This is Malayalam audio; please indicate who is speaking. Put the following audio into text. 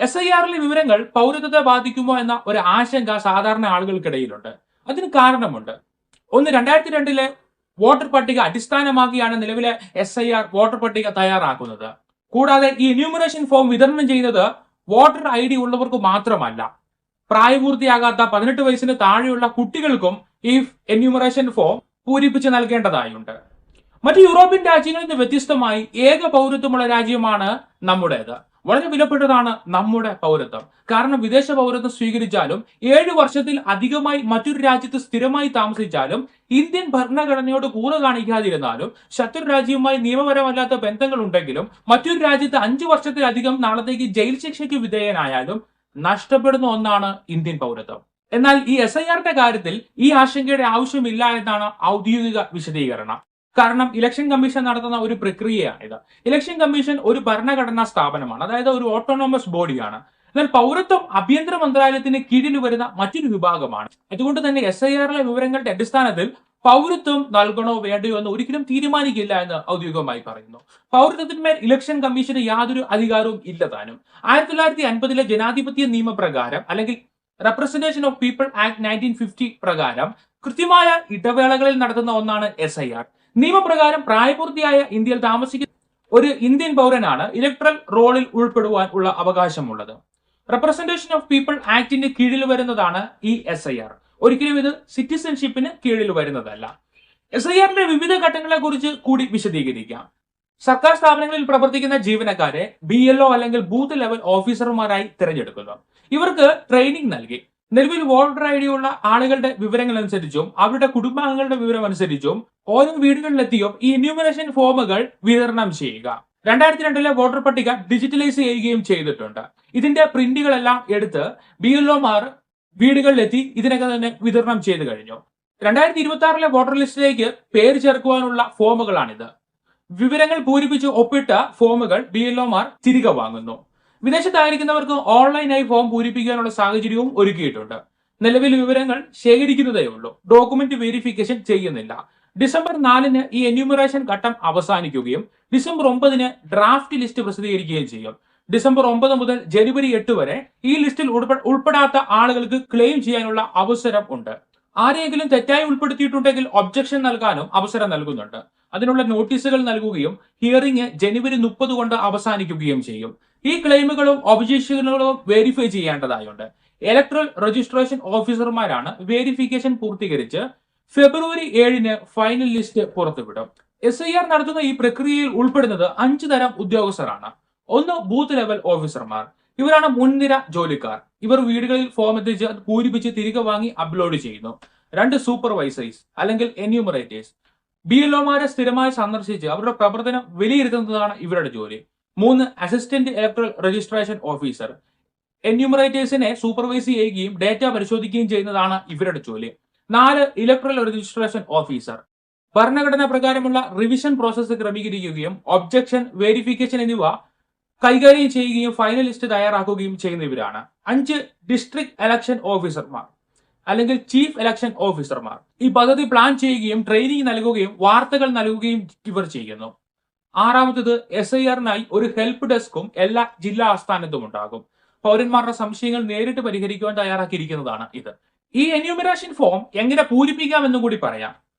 Speaker 1: എസ് ഐ ആറിലെ വിവരങ്ങൾ പൗരത്വത്തെ ബാധിക്കുമോ എന്ന ഒരു ആശങ്ക സാധാരണ ആളുകൾക്കിടയിലുണ്ട്. അതിന് കാരണമുണ്ട്. ഒന്ന് രണ്ടായിരത്തി രണ്ടിലെ വോട്ടർ പട്ടിക അടിസ്ഥാനമാക്കിയാണ് നിലവിലെ എസ് ഐ ആർ വോട്ടർ പട്ടിക തയ്യാറാക്കുന്നത്. കൂടാതെ ഈ ന്യൂമറേഷൻ ഫോം വിതരണം ചെയ്യുന്നത് വോട്ടർ ഐ ഡി ഉള്ളവർക്ക് മാത്രമല്ല. പ്രായപൂർത്തിയാകാത്ത പതിനെട്ട് വയസ്സിന് താഴെയുള്ള കുട്ടികൾക്കും ഈ എന്യൂമറേഷൻ ഫോം പൂരിപ്പിച്ച് നൽകേണ്ടതായുണ്ട്. മറ്റ് യൂറോപ്യൻ രാജ്യങ്ങളിൽ നിന്ന് വ്യത്യസ്തമായി ഏക പൗരത്വമുള്ള രാജ്യമാണ് നമ്മുടേത്. വളരെ വിലപ്പെട്ടതാണ് നമ്മുടെ പൗരത്വം. കാരണം വിദേശ പൗരത്വം സ്വീകരിച്ചാലും ഏഴ് വർഷത്തിൽ അധികമായി മറ്റൊരു രാജ്യത്ത് സ്ഥിരമായി താമസിച്ചാലും ഇന്ത്യൻ ഭരണഘടനയോട് കൂറ കാണിക്കാതിരുന്നാലും ശത്രു രാജ്യവുമായി നിയമപരമല്ലാത്ത ബന്ധങ്ങൾ ഉണ്ടെങ്കിലും മറ്റൊരു രാജ്യത്ത് അഞ്ചു വർഷത്തിലധികം നാളത്തേക്ക് ജയിൽ ശിക്ഷയ്ക്ക് വിധേയനായാലും നഷ്ടപ്പെടുന്ന ഒന്നാണ് ഇന്ത്യൻ പൗരത്വം. എന്നാൽ ഈ എസ് ഐ ആറിന്റെ കാര്യത്തിൽ ഈ ആശങ്കയുടെ ആവശ്യമില്ല എന്നാണ് ഔദ്യോഗിക വിശദീകരണം. കാരണം ഇലക്ഷൻ കമ്മീഷൻ നടത്തുന്ന ഒരു പ്രക്രിയയാണ് ഇത്. ഇലക്ഷൻ കമ്മീഷൻ ഒരു ഭരണഘടനാ സ്ഥാപനമാണ്. അതായത് ഒരു ഓട്ടോണോമസ് ബോഡിയാണ് എന്നാൽ പൗരത്വം ആഭ്യന്തര മന്ത്രാലയത്തിന് കീഴിൽ വരുന്ന മറ്റൊരു വിഭാഗമാണ്. അതുകൊണ്ട് തന്നെ എസ് ഐ ആറിലെ വിവരങ്ങളുടെ അടിസ്ഥാനത്തിൽ പൗരത്വം നൽകണോ വേണ്ടയോ എന്ന് ഒരിക്കലും തീരുമാനിക്കില്ല എന്ന് ഔദ്യോഗികമായി പറയുന്നു. പൗരത്വത്തിന്മേൽ ഇലക്ഷൻ കമ്മീഷന് യാതൊരു അധികാരവും ഇല്ല താനും. ആയിരത്തി തൊള്ളായിരത്തി അൻപതിലെ ജനാധിപത്യ നിയമപ്രകാരം അല്ലെങ്കിൽ representation of people act nineteen fifty പ്രകാരം കൃത്യമായ ഇടവേളകളിൽ നടത്തുന്ന ഒന്നാണ് എസ് ഐ ആർ നിയമപ്രകാരം പ്രായപൂർത്തിയായ ഇന്ത്യയിൽ താമസിക്കുന്ന ഒരു ഇന്ത്യൻ പൗരനാണ് ഇലക്ട്രൽ റോളിൽ ഉൾപ്പെടുവാൻ ഉള്ള അവകാശമുള്ളത്. റെപ്രസെന്റേഷൻ ഓഫ് പീപ്പിൾ ആക്ടിന്റെ കീഴിൽ വരുന്നതാണ് ഈ എസ് ഐ ആർ ഒരിക്കലും ഇത് സിറ്റിസൺഷിപ്പിന് കീഴിൽ വരുന്നതല്ല. എസ് ഐ ആറിന്റെ വിവിധ ഘട്ടങ്ങളെ കുറിച്ച് കൂടി വിശദീകരിക്കാം. സർക്കാർ സ്ഥാപനങ്ങളിൽ പ്രവർത്തിക്കുന്ന ജീവനക്കാരെ ബി എൽ അല്ലെങ്കിൽ ബൂത്ത് ലെവൽ ഓഫീസർമാരായി തിരഞ്ഞെടുക്കുന്നു. ഇവർക്ക് ട്രെയിനിങ് നൽകി. നിലവിൽ വോട്ടർ ഐ ഉള്ള ആളുകളുടെ വിവരങ്ങൾ അനുസരിച്ചും അവരുടെ കുടുംബാംഗങ്ങളുടെ വിവരം അനുസരിച്ചും ഓരോ വീടുകളിലെത്തിയും ഈ ന്യൂമിനേഷൻ ഫോമുകൾ വിതരണം ചെയ്യുക. രണ്ടായിരത്തി രണ്ടിലെ വോട്ടർ പട്ടിക ഡിജിറ്റലൈസ് ചെയ്യുകയും ചെയ്തിട്ടുണ്ട്. ഇതിന്റെ പ്രിന്റുകളെല്ലാം എടുത്ത് ബി എൽ ഒമാർ വീടുകളിലെത്തി ഇതിനകം തന്നെ വിതരണം ചെയ്തു കഴിഞ്ഞു. രണ്ടായിരത്തി ഇരുപത്തി ആറിലെ വോട്ടർ ലിസ്റ്റിലേക്ക് പേര് ചേർക്കുവാനുള്ള ഫോമുകളാണിത് വിവരങ്ങൾ പൂരിപ്പിച്ച് ഒപ്പിട്ട ഫോമുകൾ ബി എൽ ഒമാർ തിരികെ വാങ്ങുന്നു. വിദേശത്തായിരിക്കുന്നവർക്ക് ഓൺലൈനായി ഫോം പൂരിപ്പിക്കാനുള്ള സാഹചര്യവും ഒരുക്കിയിട്ടുണ്ട്. നിലവിൽ വിവരങ്ങൾ ശേഖരിക്കുന്നതേ ഉള്ളൂ. ഡോക്യുമെന്റ് വെരിഫിക്കേഷൻ ചെയ്യുന്നില്ല. ഡിസംബർ നാലിന് ഈ എന്യൂമറേഷൻ ഘട്ടം അവസാനിക്കുകയും ഡിസംബർ ഒമ്പതിന് ഡ്രാഫ്റ്റ് ലിസ്റ്റ് പ്രസിദ്ധീകരിക്കുകയും ചെയ്യും. ഡിസംബർ ഒമ്പത് മുതൽ ജനുവരി എട്ട് വരെ ഈ ലിസ്റ്റിൽ ഉൾപ്പെടാത്ത ആളുകൾക്ക് ക്ലെയിം ചെയ്യാനുള്ള അവസരം ഉണ്ട്. ആരെയെങ്കിലും തെറ്റായി ഉൾപ്പെടുത്തിയിട്ടുണ്ടെങ്കിൽ ഒബ്ജക്ഷൻ നൽകാനും അവസരം നൽകുന്നുണ്ട്. അതിനുള്ള നോട്ടീസുകൾ നൽകുകയും ഹിയറിംഗ് ജനുവരി മുപ്പത് കൊണ്ട് അവസാനിക്കുകയും ചെയ്യും. ഈ ക്ലെയിമുകളും ഒബ്ജക്ഷനുകളും വെരിഫൈ ചെയ്യേണ്ടതായുണ്ട്. ഇലക്ട്രൽ രജിസ്ട്രേഷൻ ഓഫീസർമാരാണ് വെരിഫിക്കേഷൻ പൂർത്തീകരിച്ച് ഫെബ്രുവരി ഏഴിന് ഫൈനൽ ലിസ്റ്റ് പുറത്തുവിടും. എസ് ഐ ആർ നടത്തുന്ന ഈ പ്രക്രിയയിൽ ഉൾപ്പെടുന്നത് അഞ്ചു തരം ഉദ്യോഗസ്ഥരാണ്. ഒന്ന് ബൂത്ത് ലെവൽ ഓഫീസർമാർ ഇവരാണ് മുൻനിര ജോലിക്കാർ. ഇവർ വീടുകളിൽ ഫോം എത്തിച്ച് അത് പൂരിപ്പിച്ച് തിരികെ വാങ്ങി അപ്ലോഡ് ചെയ്യുന്നു. രണ്ട് സൂപ്പർവൈസേഴ്സ് അല്ലെങ്കിൽ എന്യൂമറേറ്റേഴ്സ് ബി എൽ ഒമാരെ സ്ഥിരമായി സന്ദർശിച്ച് അവരുടെ പ്രവർത്തനം വിലയിരുത്തുന്നതാണ് ഇവരുടെ ജോലി. മൂന്ന് അസിസ്റ്റന്റ് ഇലക്ട്രൽ രജിസ്ട്രേഷൻ ഓഫീസർ എന്യൂമറേറ്റേഴ്സിനെ സൂപ്പർവൈസ് ചെയ്യുകയും ഡേറ്റ പരിശോധിക്കുകയും ചെയ്യുന്നതാണ് ഇവരുടെ ജോലി. നാല് ഇലക്ട്രൽ രജിസ്ട്രേഷൻ ഓഫീസർ ഭരണഘടന പ്രകാരമുള്ള റിവിഷൻ പ്രോസസ്സ് ക്രമീകരിക്കുകയും ഒബ്ജക്ഷൻ വെരിഫിക്കേഷൻ എന്നിവ കൈകാര്യം ചെയ്യുകയും ഫൈനൽ ലിസ്റ്റ് തയ്യാറാക്കുകയും ചെയ്യുന്നവരാണ് അഞ്ച് ഡിസ്ട്രിക്ട് ഇലക്ഷൻ ഓഫീസർമാർ അല്ലെങ്കിൽ ചീഫ് ഇലക്ഷൻ ഓഫീസർമാർ ഈ പദ്ധതി പ്ലാൻ ചെയ്യുകയും ട്രെയിനിങ് നൽകുകയും വാർത്തകൾ നൽകുകയും ഇവർ ചെയ്യുന്നു. ആറാമത്തേത് എസ് ഐ ആറിനായി ഒരു ഹെൽപ്പ് ഡെസ്കും എല്ലാ ജില്ലാ ആസ്ഥാനത്തും ഉണ്ടാകും. പൗരന്മാരുടെ സംശയങ്ങൾ നേരിട്ട് പരിഹരിക്കുവാൻ തയ്യാറാക്കിയിരിക്കുന്നതാണ് ഇത്. ഈ എന്യൂമിറേഷൻ ഫോം എങ്ങനെ പൂരിപ്പിക്കാമെന്നും കൂടി പറയാം.